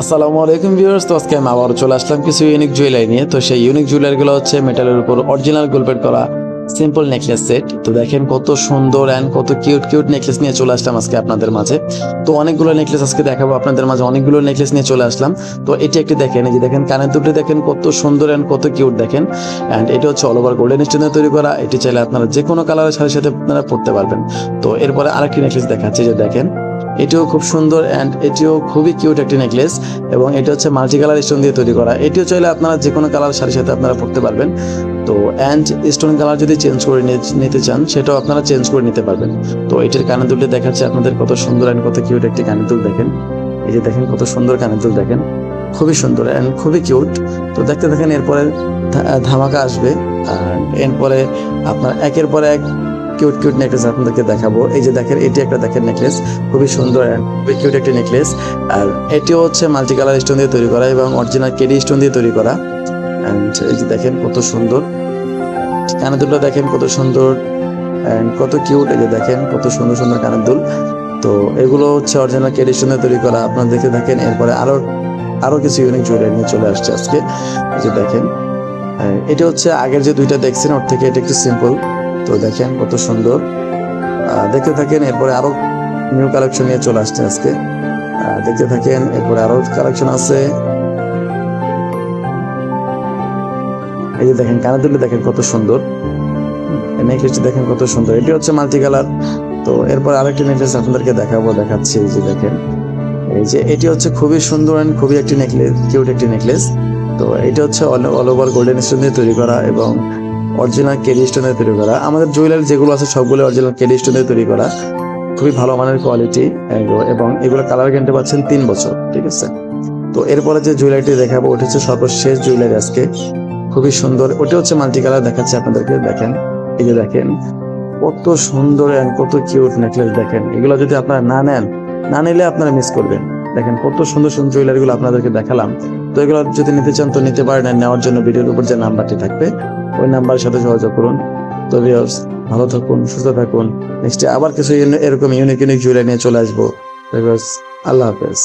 আসসালামু আলাইকুম ভিউয়ার্স, তো আজকে আমি আবার চলে আসলাম কিছু ইউনিক জুয়েলারি নিয়ে। তো সেই ইউনিক জুয়েলারিগুলো হচ্ছে মেটালের উপর অরিজিনাল গোল্ডপেট করা সিম্পল নেকলেস সেট তো দেখেন কত সুন্দর অ্যান্ড কত কিউট কিউট নেকলেস নিয়ে চলে আসলাম আজকে আপনাদের মাঝে। তো অনেকগুলো নেকলেস আজকে দেখাবো, আপনাদের মাঝে অনেকগুলো নেকলেস নিয়ে চলে আসলাম। তো এটি একটি দেখেন, এই যে দেখেন কানের দুটি দেখেন কত সুন্দর অ্যান্ড কত কিউট দেখেন। অ্যান্ড এটা হচ্ছে অল ওভার গোল্ডেন স্টোনে তৈরি করা। এটি চাইলে আপনারা যে কোনো কালারের সাথে সাথে আপনারা পড়তে পারবেন। তো এরপরে আরেকটি নেকলেস দেখাচ্ছি যে দেখেন। এটিও খুব সুন্দর অ্যান্ড এটিও খুবই কিউট একটি নেকলেস এবং এটা হচ্ছে মাল্টি কালার স্টোন দিয়ে তৈরি করা। এটিও চাইলে আপনারা যে কোনো কালার শাড়ির সাথে আপনারা পড়তে পারবেন। তো অ্যান্ড স্টোন কালার যদি চেঞ্জ করে নিতে চান, সেটাও আপনারা চেঞ্জ করে নিতে পারবেন। তো এটির কানের দুলটি দেখাচ্ছে আপনাদের কত সুন্দর অ্যান্ড কত কিউট একটি কানের দুল দেখেন। এই যে দেখেন কত সুন্দর কানের দুল দেখেন। খুবই সুন্দর অ্যান্ড খুবই কিউট তো দেখতে দেখেন এরপরে ধামাকা আসবে। আর এরপরে আপনার একের পর এক কিউট কিউট নেকলেস আপনাদেরকে দেখাবো। এই যে দেখেন, এটি একটা দেখেন নেকলেস খুবই সুন্দর খুবই কিউট একটি নেকলেস আর এটিও হচ্ছে মাল্টি কালার স্টোন দিয়ে তৈরি করা এবং অরিজিনাল কেডি স্টোন দিয়ে তৈরি করা। অ্যান্ড এই যে দেখেন, কত সুন্দর। কানের দুলটা দেখেন, কত সুন্দর। অ্যান্ড কত কিউট এই যে দেখেন, কত সুন্দর সুন্দর কানের দুল। তো এগুলো হচ্ছে অরিজিনাল কেডি স্টোন দিয়ে তৈরি করা। আপনারা দেখে দেখেন, এরপরে আরও আরও কিছু ইউনিক জুয়েলারি নিয়ে চলে আসছে আজকে। যে দেখেন এটা হচ্ছে আগের যে দুইটা দেখছেন, ওর থেকে এটা একটু সিম্পল তো দেখেন কত সুন্দর। দেখতে থাকেন, এরপরে আরও নিউ কালেকশন নিয়ে চলে আসছে আজকে। দেখতে থাকেন, এরপরে আরও কালেকশন আছে। এই যে দেখেন কানে তুলে দেখেন কত সুন্দর। নেকলেসটি দেখেন কত সুন্দর। এটি হচ্ছে মাল্টি কালার তো এরপর আরেকটি নেকলেস আপনাদেরকে দেখাবো, দেখাচ্ছি এই যে দেখেন। এই যে এটি হচ্ছে খুবই সুন্দর and খুবই একটি নেকলেস কিউট একটি নেকলেস তো এটা হচ্ছে অল ওভার গোল্ডেন স্টোন দিয়ে তৈরি করা এবং অরিজিনাল কেডি স্টোন তৈরি করা। আমাদের জুয়েলারি যেগুলো আছে, সবগুলো অরিজিনাল কেডি স্টোন তৈরি করা। খুবই ভালো মানের কোয়ালিটি এবং এগুলো কালার কিনতে পাচ্ছেন তিন বছর, ঠিক আছে? তো এরপরে যে জুয়েলারিটি দেখাবো, ওটা হচ্ছে সর্বশেষ জুয়েলারি আজকে। খুবই সুন্দর, ওটা হচ্ছে মাল্টি কালার দেখাচ্ছে আপনাদেরকে, দেখেন। এই যে দেখেন, কত সুন্দর and কত কিউট নেকলেস দেখেন। এগুলো যদি আপনারা না নেন, না নিলে আপনারা মিস করবেন। দেখেন, কত সুন্দর সুন্দর জুয়েলারি গুলো আপনাদেরকে দেখালাম। তো এগুলো যদি নিতে চান, তো নিতে পারেন নেওয়ার জন্য ভিডিওর উপর যে নাম্বারটি থাকবে ওই নাম্বারের সাথে যোগাযোগ করুন। তো ভিউয়ার্স ভালো থাকুন, সুস্থ থাকুন। নেক্সট আবার কিছু এরকম ইউনিক ইউনিক জুয়েলারি নিয়ে চলে আসব। আল্লাহ হাফেজ।